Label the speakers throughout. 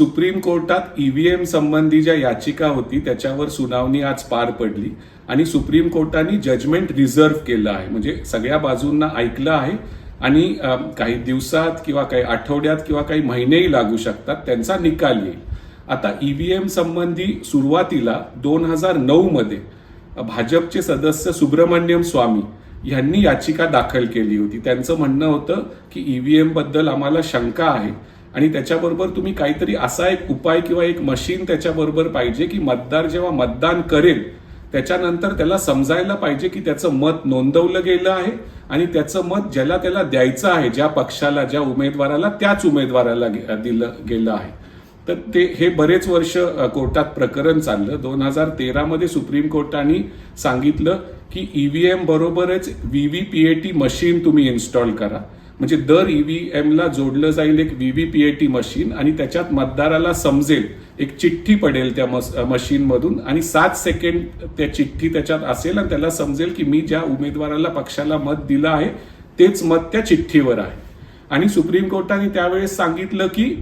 Speaker 1: Supreme कोर्टात EVM संबंधी ज्या याचिका होती त्याच्यावर सुनावणी आज पार पडली. आणि सुप्रीम कोर्टाने जजमेंट रिझर्व्ह केलं आहे. म्हणजे सगळ्या बाजूंना ऐकलं आहे. आणि काही दिवसात किंवा काही आठवड्यात किंवा काही महिनेही लागू शकतात. त्यांचा निकाल येईल. आता ईव्हीएम संबंधी सुरुवातीला दोन हजार नऊ मध्ये भाजपचे सदस्य सुब्रमण्यम स्वामी यांनी याचिका दाखल केली होती. त्यांचं म्हणणं होतं की ईव्हीएमबद्दल आम्हाला शंका आहे. आणि त्याच्याबरोबर तुम्ही काहीतरी असा एक उपाय किंवा एक मशीन त्याच्याबरोबर पाहिजे की मतदार जेव्हा मतदान करेल त्याच्यानंतर त्याला समजायला पाहिजे की त्याचं मत नोंदवलं गेलं आहे आणि त्याचं मत ज्याला त्याला द्यायचं आहे ज्या पक्षाला ज्या उमेदवाराला त्याच उमेदवाराला दिलं गेलं आहे. तर ते हे बरेच वर्ष कोर्टात प्रकरण चाललं. दोन हजार तेरामध्ये सुप्रीम कोर्टाने सांगितलं की ईव्हीएम बरोबरच व्हीव्हीपीएटी मशीन तुम्ही इन्स्टॉल करा. म्हणजे दर ईव्हीएमला जोडलं जाईल एक व्हीव्हीपीएटी मशीन आणि त्याच्यात मतदाराला समजेल एक चिठ्ठी पडेल त्या मशीन मशीनमधून आणि सात सेकंड त्या चिठ्ठी त्याच्यात असेल आणि त्याला समजेल की मी ज्या उमेदवाराला पक्षाला मत दिलं आहे तेच मत त्या चिठ्ठीवर आहे. आणि सुप्रीम कोर्टाने त्यावेळेस सांगितलं की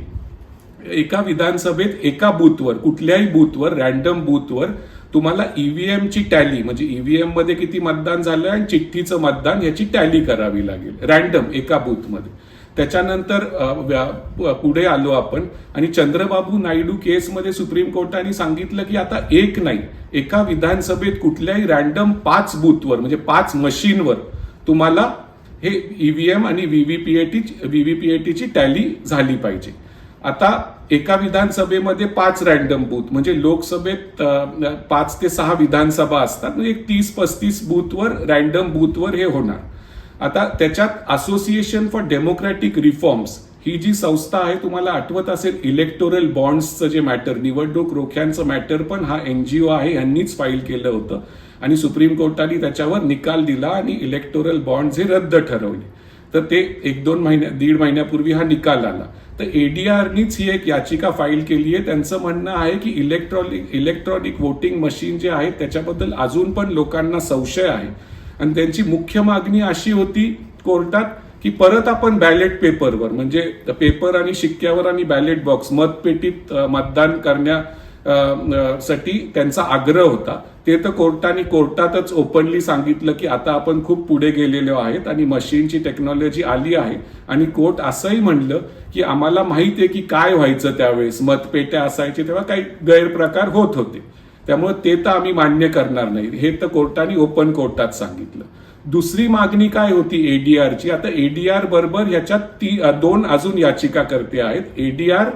Speaker 1: एका विधानसभेत एका बूथवर कुठल्याही बूथवर रॅन्डम बूथवर तुम्हाला ईव्हीएम ची टॅली म्हणजे ईव्हीएममध्ये किती मतदान झालं आणि चिठ्ठीचं मतदान याची टॅली करावी लागेल. रॅन्डम एका बूथमध्ये त्याच्यानंतर पुढे आलो आपण आणि चंद्रबाबू नायडू केसमध्ये सुप्रीम कोर्टाने सांगितलं की आता एक नाही एका विधानसभेत कुठल्याही रॅन्डम पाच बूथवर म्हणजे पाच मशीनवर तुम्हाला हे ईव्हीएम आणि व्हीव्हीपीएटी व्हीव्हीपीएटीची टॅली झाली पाहिजे. आता एका विधानसभेमध्ये पाच रॅन्डम बूथ म्हणजे लोकसभेत पाच ते सहा विधानसभा असतात. म्हणजे एक तीस पस्तीस बूथवर रॅन्डम बूथवर हे होणार. आता त्याच्यात असोसिएशन फॉर डेमोक्रॅटिक रिफॉर्म्स ही जी संस्था आहे तुम्हाला आठवत असेल इलेक्टोरल बॉन्ड्सचं जे मॅटर निवडणूक रोख्यांचं मॅटर पण हा एनजीओ आहे यांनीच फाईल केलं होतं. आणि सुप्रीम कोर्टाने त्याच्यावर निकाल दिला आणि इलेक्टोरल बॉन्ड्स हे रद्द ठरवले. तर ते एक दोन महिन्या दीड महिन्यापूर्वी हा निकाल आला. तर एडीआरनीच ही एक याचिका फाईल केली आहे. त्यांचं म्हणणं आहे की इलेक्ट्रॉनिक इलेक्ट्रॉनिक वोटिंग मशीन जे आहे त्याच्याबद्दल अजून पण लोकांना संशय आहे. आणि त्यांची मुख्य मागणी अशी होती कोर्टात की परत आपण बॅलेट पेपरवर म्हणजे पेपर आणि शिक्क्यावर आणि बॅलेट बॉक्स मतपेटीत मतदान करण्या साठी त्यांचा आग्रह होता. ते तर कोर्टाने कोर्टातच ओपनली सांगितलं की आता आपण खूप पुढे गेलेलो आहेत आणि मशीनची टेक्नॉलॉजी आली आहे. आणि कोर्ट असंही म्हणलं की आम्हाला माहिती आहे की काय व्हायचं त्यावेळेस. मतपेट्या असायचे तेव्हा काही गैरप्रकार होत होते. त्यामुळे ते तर आम्ही मान्य करणार नाही. हे तर कोर्टाने ओपन कोर्टात सांगितलं. दुसरी मागणी काय होती एडीआरची आता एडीआर बरोबर ह्याच्यात ती दोन अजून याचिका करते आहेत. एडीआर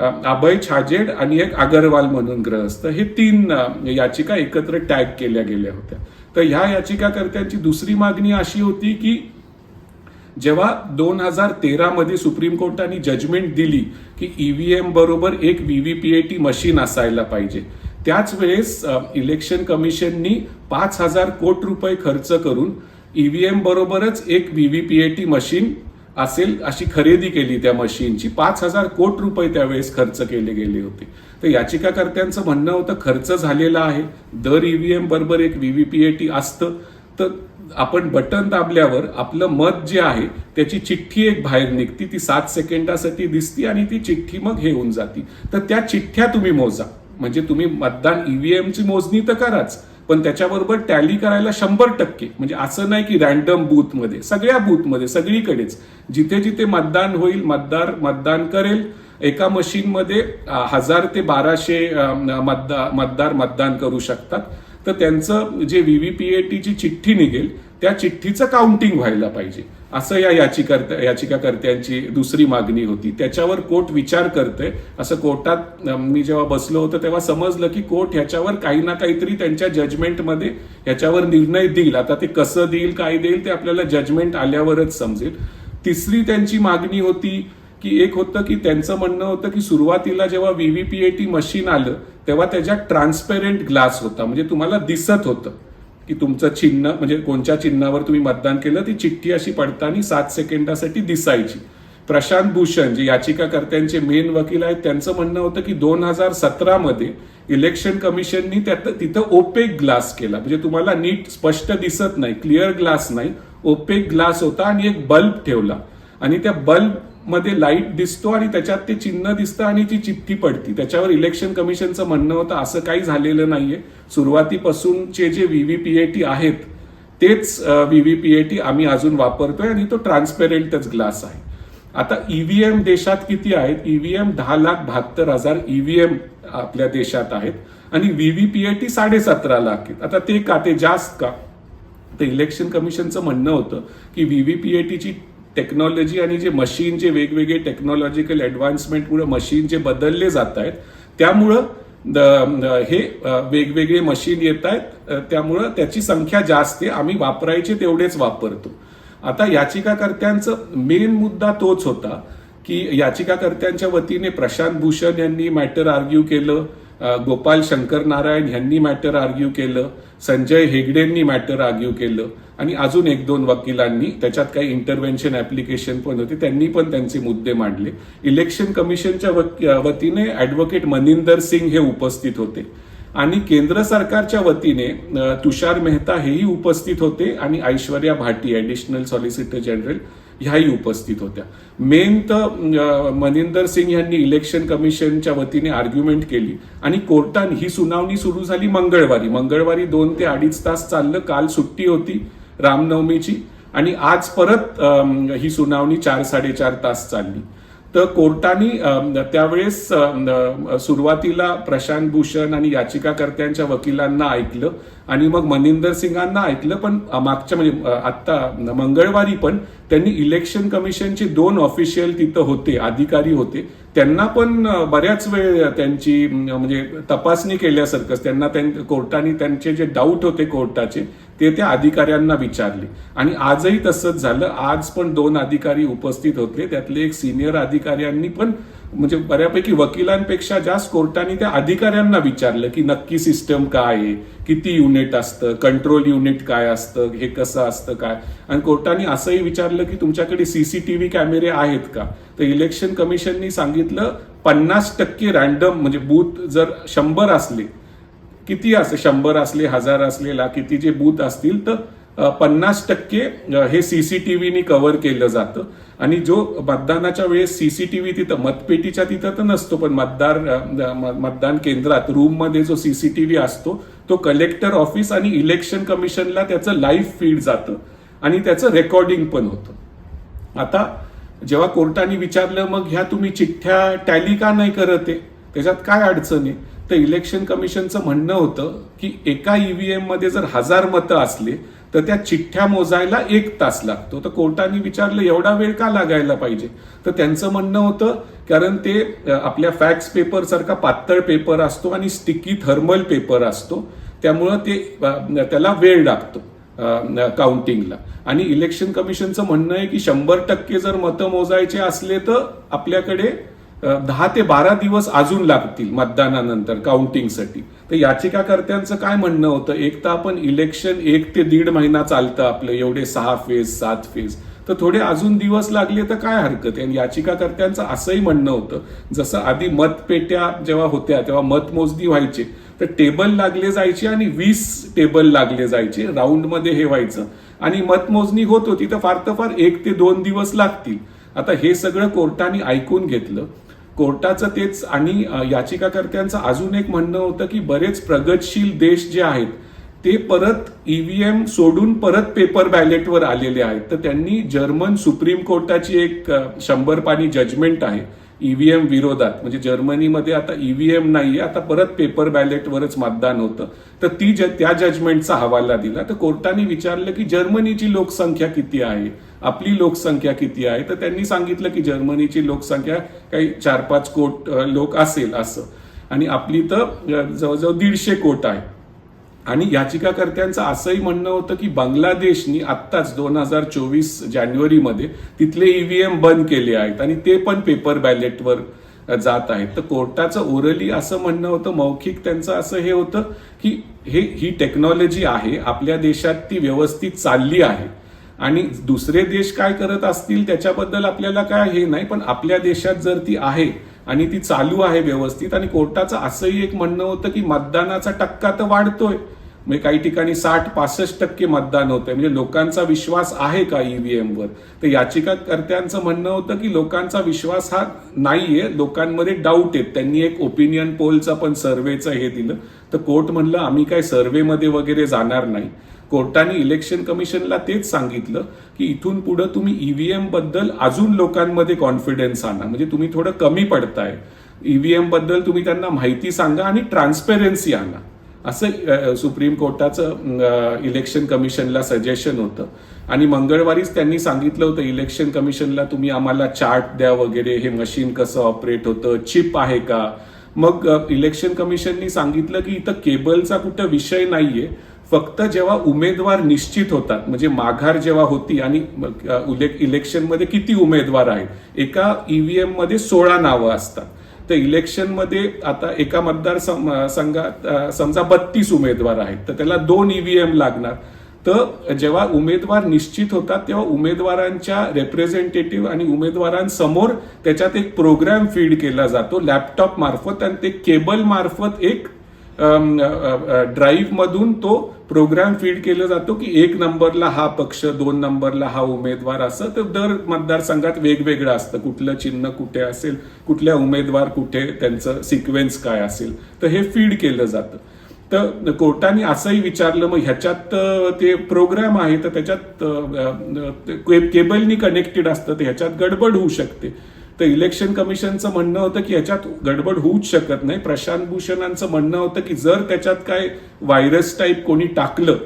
Speaker 1: अभय छाजेड आणि एक अगरवाल म्हणून ग्रहस्थ हे तीन याचिका एकत्र टॅग केल्या गेल्या होत्या. तर ह्या याचिकाकर्त्यांची दुसरी मागणी अशी होती की जेव्हा दोन हजार तेरा मध्ये सुप्रीम कोर्टाने जजमेंट दिली की ईव्हीएम बरोबर एक व्हीव्हीपीएटी मशीन असायला पाहिजे त्याच वेळेस इलेक्शन कमिशननी पाच हजार कोटी रुपये खर्च करून ईव्हीएम बरोबरच एक व्हीव्हीपीएटी मशीन असेल अशी खरेदी केली त्या मशीनची. पाच हजार कोटी रुपये त्यावेळेस खर्च केले गेले होते. तर याचिकाकर्त्यांचं म्हणणं होतं खर्च झालेला आहे. दर ईव्हीएम बरोबर एक व्हीव्हीपीएटी असतं. तर आपण बटन दाबल्यावर आपलं मत जे आहे त्याची चिठ्ठी एक बाहेर निघती. ती सात सेकंदासाठी दिसती आणि ती चिठ्ठी मग हे होऊन जाती. तर त्या चिठ्ठ्या तुम्ही मोजा. म्हणजे तुम्ही मतदान ईव्हीएमची मोजणी तर कराच. पण त्याच्याबरोबर टॅली करायला शंभर टक्के. म्हणजे असं नाही की रॅन्डम बूथमध्ये सगळ्या बूथमध्ये सगळीकडेच. जिथे जिथे मतदान होईल मतदार मतदान करेल. एका मशीनमध्ये हजार ते बाराशे मतदा मतदार मतदान करू शकतात. तर त्यांचं जे व्ही व्ही पी एटीची चिठ्ठी निघेल त्या चिठ्ठीचं काउंटिंग व्हायला पाहिजे. असं या याचिकाकर्त्या याचिकाकर्त्यांची दुसरी मागणी होती. त्याच्यावर कोर्ट विचार करते असं कोर्टात मी जेव्हा बसलो होतो तेव्हा समजलं की कोर्ट ह्याच्यावर काही ना काहीतरी त्यांच्या जजमेंटमध्ये ह्याच्यावर निर्णय देईल. आता ते कसं देईल काय देईल ते आपल्याला जजमेंट आल्यावरच समजेल. तिसरी त्यांची मागणी होती की एक होतं की त्यांचं म्हणणं होतं की सुरुवातीला जेव्हा व्हीव्हीपीएटी मशीन आलं तेव्हा त्याच्यात ट्रान्सपेरंट ग्लास होता. म्हणजे तुम्हाला दिसत होतं. की तुमचं चिन्ह म्हणजे कोणत्या चिन्हावर तुम्ही मतदान केलं ती चिठ्ठी अशी पडताना सात सेकंदासाठी दिसायची. प्रशांत भूषण जे याचिकाकर्त्यांचे मेन वकील आहेत त्यांचं म्हणणं होतं की दोन हजार सतरामध्ये इलेक्शन कमिशननी त्यात तिथं ओपेक ग्लास केला. म्हणजे तुम्हाला नीट स्पष्ट दिसत नाही क्लिअर ग्लास नाही. ओपेक ग्लास होता आणि एक बल्ब ठेवला. आणि त्या बल्ब मध्ये लाइट दिसतो आणि त्याच्यात ते चिन्ह दिसतं आणि ती चिठ्ठी पडती. त्याच्यावर इलेक्शन कमिशनचं म्हणणं होतं असं काही झालेलं नाहीये. सुरुवातीपासूनचे जे V V P A T आहेत तेच V V P A T आम्ही अजून वापरतोय आणि तो ट्रान्सपेरेंटच ग्लास आहे. आता ईव्हीएम देशात किती आहेत? ईव्हीएम दहा लाख बहात्तर हजार ईव्हीएम आपल्या देशात आहेत आणि व्हीव्हीपीएटी टी साडेसतरा लाख आहेत. आता ते का? ते जास्त का? तर इलेक्शन कमिशनचं म्हणणं होतं की व्हीव्हीपीएटीची टेक्नॉलॉजी आणि जे मशीन जे वेगवेगळे टेक्नॉलॉजिकल ॲडव्हान्समेंटमुळे मशीन जे बदलले जात आहेत. त्यामुळं हे वेगवेगळे मशीन येत आहेत. त्यामुळं त्याची संख्या जास्त आहे. आम्ही वापरायचे तेवढेच वापरतो. आता याचिकाकर्त्यांचं मेन मुद्दा तोच होता की याचिकाकर्त्यांच्या वतीने प्रशांत भूषण यांनी मॅटर आर्ग्यू केलं. गोपाल शंकर नारायण यांनी मॅटर आर्ग्यू केलं संजय हेगडेंनी मॅटर आर्ग्यू केलं आणि अजून एक दोन वकिलांनी त्याच्यात काही इंटरव्हेन्शन ऍप्लिकेशन पण होते त्यांनी पण त्यांचे मुद्दे मांडले. इलेक्शन कमिशनच्या वतीने ऍडव्होकेट मनिंदर सिंग हे उपस्थित होते. आणि केंद्र सरकारच्या वतीने तुषार मेहता हेही उपस्थित होते आणि Aishwarya Bhati additional solicitor general ह्याही उपस्थित होत्या. मेन तर मनिंदर सिंग यांनी इलेक्शन कमिशनच्या वतीने आर्ग्युमेंट केली. आणि कोर्टाने ही सुनावणी सुरू झाली मंगळवारी. मंगळवारी दोन ते अडीच तास चाललं. काल सुट्टी होती रामनवमीची. आणि आज परत ही सुनावणी चार साडेचार तास चालली. तर कोर्टाने त्यावेळेस सुरुवातीला प्रशांत भूषण आणि याचिकाकर्त्यांच्या वकिलांना ऐकलं. आणि मग मनिंदर सिंगांना ऐकलं पण मागच्या म्हणजे आत्ता मंगळवारी पण त्यांनी इलेक्शन कमिशनचे दोन ऑफिशियल तिथं होते अधिकारी होते. त्यांना पण बऱ्याच वेळ त्यांची म्हणजे तपासणी केल्यासारखंच त्यांना त्यां- कोर्टाने त्यांचे जे डाऊट होते कोर्टाचे ते त्या अधिकाऱ्यांना विचारले. आणि आजही तसंच झालं. आज पण दोन अधिकारी उपस्थित होते. त्यातले एक सिनियर अधिकाऱ्यांनी पण म्हणजे बऱ्यापैकी वकिलांपेक्षा जास्त कोर्टाने त्या अधिकाऱ्यांना विचारलं की नक्की सिस्टम काय आहे? किती युनिट असतं? कंट्रोल युनिट काय असतं? हे कसं असतं काय? आणि कोर्टाने असंही विचारलं की तुमच्याकडे सीसीटीव्ही कॅमेरे आहेत का? तर इलेक्शन कमिशननी सांगितलं पन्नास टक्के रॅन्डम म्हणजे बूथ जर शंभर असले किती असं? शंभर असले हजार असलेला किती जे बूथ असतील तर पन्नास टक्के अ, हे व्हीनी कव्हर केलं जातं. आणि जो मतदानाच्या वेळेस सीसीटीव्ही तिथं मतपेटीच्या तिथं तर नसतो पण मतदार मतदान केंद्रात रूममध्ये जो सीसीटीव्ही असतो तो कलेक्टर ऑफिस आणि इलेक्शन कमिशनला त्याचं लाईव्ह फीड जातं. आणि त्याचं रेकॉर्डिंग पण होतं. आता जेव्हा कोर्टाने विचारलं मग ह्या तुम्ही चिठ्ठ्या टॅली का नाही करत आहे? त्याच्यात काय अडचण आहे? तर इलेक्शन कमिशनचं म्हणणं होतं की एका ईव्हीएममध्ये जर हजार मतं असले तर त्या चिठ्ठ्या मोजायला एक तास लागतो. तर कोर्टाने विचारलं एवढा वेळ का लागायला पाहिजे? तर त्यांचं म्हणणं होतं कारण ते आपल्या फॅक्स पेपर सारखा पातळ पेपर असतो आणि स्टिकी थर्मल पेपर असतो. त्यामुळं ते त्याला वेळ लागतो काउंटिंगला. आणि इलेक्शन कमिशनचं म्हणणं आहे की शंभर टक्के जर मतं मोजायचे असले तर आपल्याकडे दहा ते बारा दिवस अजून लागतील मतदानानंतर काउंटिंगसाठी. तर याचिकाकर्त्यांचं काय म्हणणं होतं? एक तर आपण इलेक्शन एक ते दीड महिना चालतं आपलं एवढे सहा फेज सात फेज. तर थोडे अजून दिवस लागले तर काय हरकत आहे? आणि याचिकाकर्त्यांचं असंही म्हणणं होतं जसं आधी मतपेट्या जेव्हा होत्या तेव्हा मतमोजणी व्हायचे. तर टेबल लागले जायचे आणि वीस टेबल लागले जायचे राऊंडमध्ये हे व्हायचं. आणि मतमोजणी होत होती तर फार तर फार एक ते दोन दिवस लागतील. आता हे सगळं कोर्टाने ऐकून घेतलं. कोर्टाचं तेच आणि याचिकाकर्त्यांचं अजून एक म्हणणं होतं की बरेच प्रगतशील देश जे आहेत ते परत ईव्हीएम सोडून परत पेपर बॅलेटवर आलेले आहेत. तर त्यांनी जर्मन सुप्रीम कोर्टाची एक शंभर पाणी जजमेंट आहे ईव्हीएम विरोधात. म्हणजे जर्मनीमध्ये आता ईव्हीएम नाहीये आता परत पेपर बॅलेटवरच मतदान होतं. तर ती ज- त्या जजमेंटचा हवाला दिला. तर कोर्टाने विचारलं की जर्मनीची लोकसंख्या किती आहे? आपली लोकसंख्या किती आहे? तर त्यांनी सांगितलं की जर्मनीची लोकसंख्या काही चार पाच कोट लोक असेल असं. आणि आपली तर जवळजवळ दीडशे कोट आहे. आणि याचिकाकर्त्यांचं असंही म्हणणं होतं की बांगलादेशनी आत्ताच दोन हजार चोवीस जानेवारीमध्ये तिथले ईव्हीएम बंद केले आहेत आणि ते पण पेपर बॅलेटवर जात आहेत. तर कोर्टाचं ओरली असं म्हणणं होतं मौखिक त्यांचं असं हे होतं की हे ही टेक्नॉलॉजी आहे आपल्या देशात ती व्यवस्थित चालली आहे. आणि दुसरे देश काय करत असतील त्याच्याबद्दल आपल्याला काय हे नाही पण आपल्या देशात जर ती आहे आणि ती चालू आहे व्यवस्थित आणि कोर्टाचं असंही एक म्हणणं होतं की मतदानाचा टक्का तर वाढतोय. म्हणजे काही ठिकाणी साठ पासष्ट टक्के मतदान होतंय. म्हणजे लोकांचा विश्वास आहे का ईव्हीएमवर तर याचिकाकर्त्यांचं म्हणणं होतं की लोकांचा विश्वास हा नाहीये. लोकांमध्ये डाऊट आहेत. त्यांनी एक ओपिनियन पोलचा पण सर्वेचं हे दिलं. तर कोर्ट म्हणलं आम्ही काय सर्व्हेमध्ये वगैरे जाणार नाही. कोर्टाने इलेक्शन कमिशनला तेच सांगितलं की इथून पुढे तुम्ही ईव्हीएमबद्दल अजून लोकांमध्ये कॉन्फिडन्स आणा. म्हणजे तुम्ही थोडं कमी पडताय. ईव्हीएमबद्दल तुम्ही त्यांना माहिती सांगा आणि ट्रान्सपेरन्सी आणा. असं सुप्रीम कोर्टाचं इलेक्शन कमिशनला सजेशन होतं. आणि मंगळवारीच त्यांनी सांगितलं होतं इलेक्शन कमिशनला तुम्ही आम्हाला चार्ट द्या वगैरे. हे मशीन कसं ऑपरेट होतं? चिप आहे का? मग इलेक्शन कमिशननी सांगितलं की इथं केबलचा कुठं विषय नाहीये. फक्त जेव्हा उमेदवार निश्चित होतात म्हणजे माघार जेव्हा होती आणि इलेक्शनमध्ये किती उमेदवार आहेत? एका ईव्हीएममध्ये सोळा नावं असतात. तर इलेक्शनमध्ये आता एका मतदार संघात समजा बत्तीस उमेदवार आहेत तर त्याला दोन ईव्हीएम लागणार. तर जेव्हा उमेदवार निश्चित होतात तेव्हा उमेदवारांच्या रेप्रेझेंटेटिव्ह आणि उमेदवारांसमोर त्याच्यात एक प्रोग्राम फीड केला जातो लॅपटॉप मार्फत आणि ते केबल मार्फत एक ड्राईव्ह मधून तो प्रोग्राम फीड केला जातो की एक नंबरला हा पक्ष दोन नंबरला हा उमेदवार असं तर दर मतदारसंघात वेगवेगळं असतं. कुठलं चिन्ह कुठे असेल कुठल्या उमेदवार कुठे त्यांचं सिक्वेन्स काय असेल. तर हे फीड केलं जातं. तर कोर्टाने असंही विचारलं मग ह्याच्यात ते प्रोग्राम आहे तर त्याच्यात केबलनी कनेक्टेड असतं तर ह्याच्यात गडबड होऊ शकते. तर इलेक्शन कमिशनचं म्हणणं होतं की याच्यात गडबड होऊच शकत नाही. प्रशांत भूषणांचं म्हणणं होतं की जर त्याच्यात काय व्हायरस टाईप कोणी टाकलं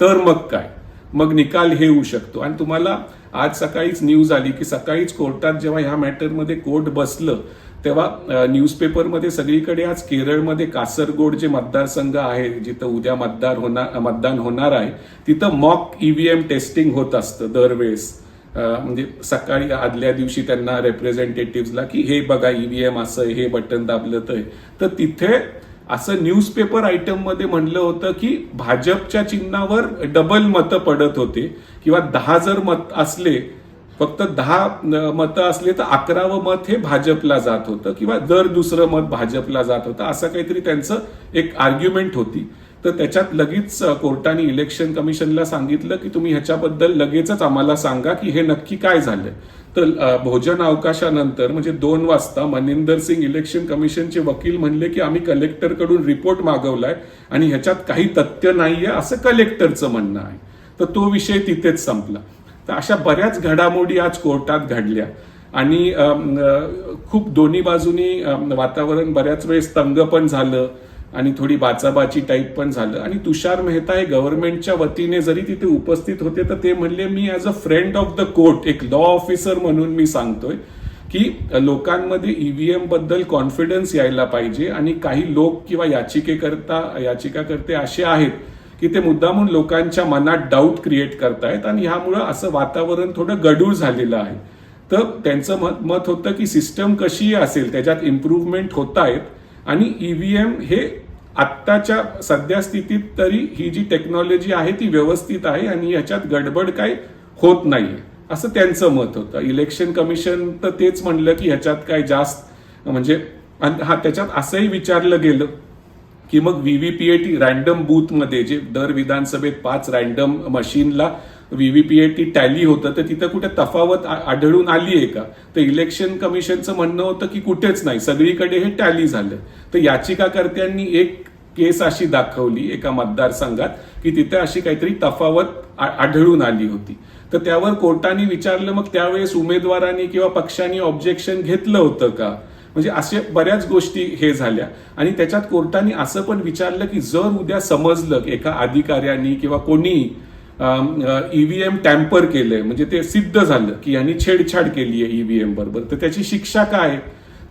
Speaker 1: तर मग काय? मग निकाल हे होऊ शकतो. आणि तुम्हाला आज सकाळीच न्यूज आली की सकाळीच कोर्टात जेव्हा ह्या मॅटरमध्ये कोर्ट बसलं तेव्हा न्यूजपेपरमध्ये सगळीकडे आज केरळमध्ये कासरगोड जे मतदारसंघ आहे जिथं उद्या मतदार होणार मतदान होणार आहे तिथं मॉक ईव्हीएम टेस्टिंग होत असतं दरवेळेस. म्हणजे सकाळी आदल्या दिवशी त्यांना रेप्रेझेंटेटिव्हला की हे बघा ईव्हीएम असं हे बटन दाबलं तर तिथे असं न्यूजपेपर आयटममध्ये म्हणलं होतं की भाजपच्या चिन्हावर डबल मतं पडत होते. किंवा दहा जर मत असले फक्त दहा मतं असले तर अकरावं मत हे भाजपला जात होतं. किंवा दर दुसरं मत भाजपला जात होतं. असं काहीतरी त्यांचं एक आर्ग्युमेंट होती. तर त्याच्यात लगेच कोर्टाने इलेक्शन कमिशनला सांगितलं की तुम्ही ह्याच्याबद्दल लगेचच आम्हाला सांगा की हे नक्की काय झालंय. तर भोजन अवकाशानंतर म्हणजे दोन वाजता मनिंदर सिंग इलेक्शन कमिशनचे वकील म्हणले की आम्ही कलेक्टरकडून रिपोर्ट मागवलाय आणि ह्याच्यात काही तथ्य नाहीये असं कलेक्टरचं म्हणणं आहे. तर तो विषय तिथेच संपला. तर अशा बऱ्याच घडामोडी आज कोर्टात घडल्या. आणि खूप दोन्ही बाजूनी वातावरण बऱ्याच वेळेस तंग पण झालं. आणि थोडी बाचाबाची टाईप पण झालं. आणि तुषार मेहता हे गव्हर्नमेंटच्या वतीने जरी तिथे उपस्थित होते तर ते म्हणले मी as a friend of the court एक लॉ ऑफिसर म्हणून मी सांगतोय की लोकांमध्ये ईव्हीएमबद्दल कॉन्फिडन्स यायला पाहिजे आणि काही लोक किंवा याचिकेकरता याचिकाकर्ते असे आहेत की ते मुद्दामून लोकांच्या मनात डाऊट क्रिएट करतायत आणि ह्यामुळं असं वातावरण थोडं गडूळ झालेलं आहे. तर त्यांचं मत मत होतं की सिस्टम कशी असेल त्याच्यात इम्प्रूव्हमेंट होत आहेत आणि ई व्ही एम हे आत्ताच्या सध्या स्थितीत तरी ही जी टेक्नॉलॉजी आहे ती व्यवस्थित आहे आणि याच्यात गडबड काही होत नाहीये. असं त्यांचं मत होतं. इलेक्शन कमिशन तर तेच म्हणलं की ह्याच्यात काय जास्त म्हणजे हा त्याच्यात असंही विचारलं गेलं की मग V V P A T random बूथमध्ये जे दर विधानसभेत पाच रॅन्डम मशीनला व्हीव्हीपीएटी टॅली होतं तर तिथं कुठे तफावत आढळून आली आहे का? तर इलेक्शन कमिशनचं म्हणणं होतं की कुठेच नाही. सगळीकडे हे टॅली झालं. तर याचिकाकर्त्यांनी एक केस अशी दाखवली एका मतदारसंघात की तिथे अशी काहीतरी तफावत आढळून आली होती. तर त्यावर कोर्टाने विचारलं मग त्यावेळेस उमेदवारांनी किंवा पक्षांनी ऑब्जेक्शन घेतलं होतं का? म्हणजे असे बऱ्याच गोष्टी हे झाल्या. आणि त्याच्यात कोर्टाने असं पण विचारलं की जर उद्या समजलं की एका अधिकाऱ्यांनी किंवा कोणी ईव्हीएम टॅम्पर केलंय. म्हणजे ते सिद्ध झालं की यांनी छेडछाड केली आहे ईव्हीएम बरोबर. तर त्याची शिक्षा काय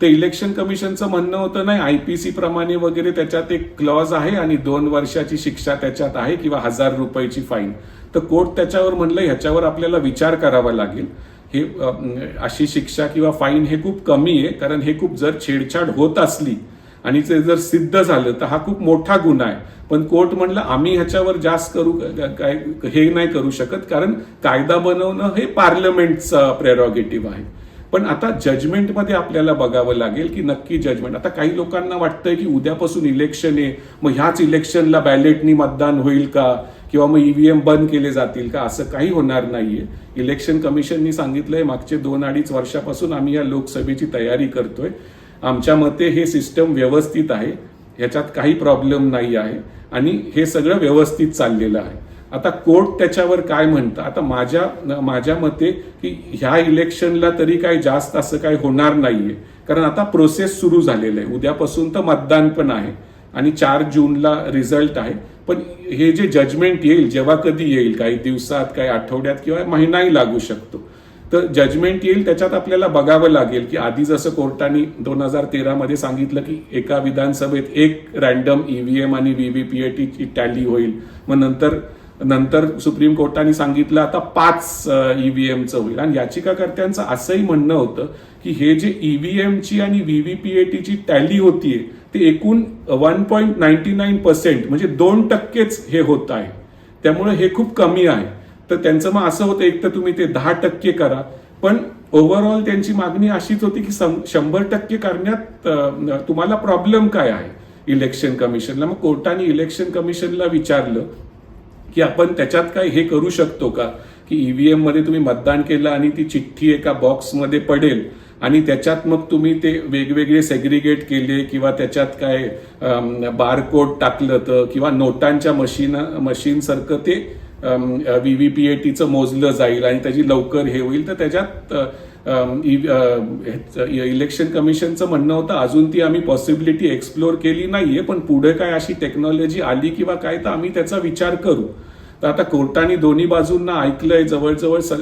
Speaker 1: ते इलेक्शन कमिशनचं म्हणणं होतं नाही आयपीसी प्रमाणे वगैरे त्याच्यात एक क्लॉज आहे आणि दोन वर्षाची शिक्षा त्याच्यात आहे किंवा हजार रुपयाची फाईन तर कोर्ट त्याच्यावर म्हणलं ह्याच्यावर आपल्याला विचार करावा लागेल. हे अशी शिक्षा किंवा फाईन हे खूप कमी आहे कारण हे खूप जर छेडछाड होत असली आणि ते जर सिद्ध झालं तर हा खूप मोठा गुन्हा आहे. पण कोर्ट म्हणलं आम्ही ह्याच्यावर जास्त करू काय हे नाही करू शकत कारण कायदा बनवणं हे पार्लमेंटचं प्रेरॉगेटिव्ह आहे. पण आता जजमेंटमध्ये आपल्याला बघावं लागेल की नक्की जजमेंट आता काही लोकांना वाटतंय की उद्यापासून इलेक्शन आहे मग ह्याच इलेक्शनला बॅलेटनी मतदान होईल का? किंवा मग ईव्हीएम बंद केले जातील का? असं काही होणार नाहीये. इलेक्शन कमिशननी सांगितलंय मागचे दोन अडीच वर्षापासून आम्ही या लोकसभेची तयारी करतोय. आमच्या मते हे सिस्टम व्यवस्थित आहे ह्याच्यात काही प्रॉब्लेम नाही आहे आणि हे सगळं व्यवस्थित चाललेलं आहे. आता कोर्ट त्याच्यावर काय म्हणतं? आता माझ्या माझ्या मते की ह्या इलेक्शनला तरी काही जास्त असं काही होणार नाहीये. कारण आता प्रोसेस सुरू झालेलं आहे. उद्यापासून तर मतदान पण आहे आणि चार जूनला रिझल्ट आहे. पण हे जे जजमेंट येईल जेव्हा कधी येईल काही दिवसात काही आठवड्यात किंवा महिनाही लागू शकतो. तर जजमेंट येईल त्याच्यात आपल्याला बघावं लागेल की आधी जसं कोर्टाने दोन हजार तेरामध्ये सांगितलं की एका विधानसभेत एक रॅन्डम ईव्हीएम आणि व्हीव्हीपीएटीची टॅली होईल. मग नंतर नंतर सुप्रीम कोर्टाने सांगितलं आता पाच ईव्हीएमचं होईल. आणि याचिकाकर्त्यांचं असंही म्हणणं होतं की हे जे ईव्हीएमची आणि व्हीव्हीपीएटीची टॅली होतीये ते एकूण one point ninety nine percent म्हणजे दोन टक्केच हे होत आहे. त्यामुळे हे खूप कमी आहे. तर त्यांचं मग असं होतं एक तर तुम्ही ते दहा टक्के करा. पण ओव्हरऑल त्यांची मागणी अशीच होती की शंभर टक्के करण्यात तुम्हाला प्रॉब्लेम काय आहे? इलेक्शन कमिशनला मग कोर्टाने इलेक्शन कमिशनला विचारलं की आपण त्याच्यात काय हे करू शकतो का? की ईव्हीएममध्ये तुम्ही मतदान केलं आणि ती चिठ्ठी एका बॉक्समध्ये पडेल आणि त्याच्यात मग तुम्ही ते वेगवेगळे सेग्रिगेट केले किंवा त्याच्यात काय बारकोड टाकलं तर किंवा नोटांच्या machine V V P A टीचं मोजलं जाईल आणि त्याची लवकर हे होईल. तर त्याच्यात इ- ह्याचं- इलेक्शन कमिशनचं म्हणणं होतं अजून ती आम्ही पॉसिबिलिटी एक्सप्लोर केली नाहीये पण पुढे काय अशी टेक्नॉलॉजी आली किंवा काय तर आम्ही त्याचा विचार करू. तर आता कोर्टाने दोन्ही बाजूंना ऐकलंय जवळजवळ स-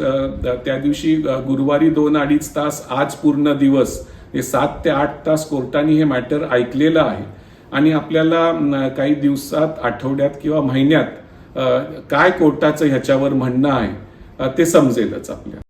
Speaker 1: त्या दिवशी गुरुवारी दोन अडीच तास आज पूर्ण दिवस हे सात ते आठ तास कोर्टाने हे मॅटर ऐकलेलं आहे. आणि आपल्याला काही दिवसात आठवड्यात किंवा महिन्यात काय कोर्टाचं ह्याच्यावर म्हणणं आहे ते समजेलच आपल्याला